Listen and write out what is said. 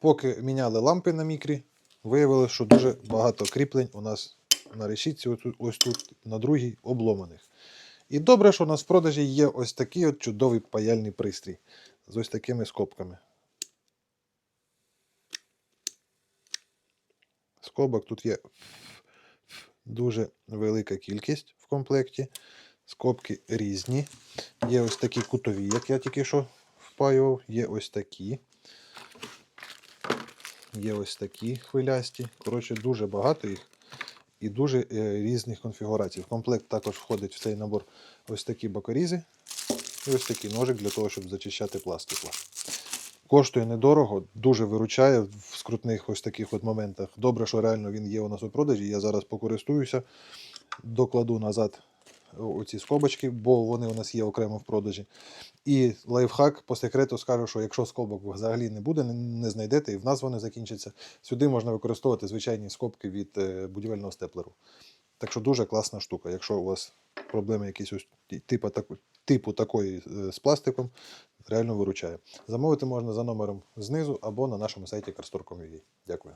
Поки міняли лампи на мікрі, виявилося, що дуже багато кріплень у нас на решітці, ось тут, на другій, обломаних. І добре, що у нас в продажі є ось такий от чудовий паяльний пристрій з ось такими скобками. Скобок тут є дуже велика кількість в комплекті. Скобки різні. Є ось такі кутові, як я тільки що впаював, є ось такі. Є ось такі хвилясті. Коротше, дуже багато їх і дуже е, різних конфігурацій. В комплект також входить в цей набор ось такі бокорізи і ось такий ножик для того, щоб зачищати пластику. Коштує недорого, дуже виручає в скрутних ось таких от моментах. Добре, що реально він є у нас у продажі. Я зараз покористуюся, докладу назад оці скобочки, бо вони у нас є окремо в продажі. І лайфхак по секрету скажу, що якщо скобок взагалі не буде, не, знайдете, і в нас вони закінчаться. Сюди можна використовувати звичайні скобки від е, будівельного степлеру. Так що дуже класна штука. Якщо у вас проблеми якісь ось типу, таку, типу такої е, з пластиком, реально виручає. Замовити можна за номером знизу або на нашому сайті carstore.com.ua. Дякую.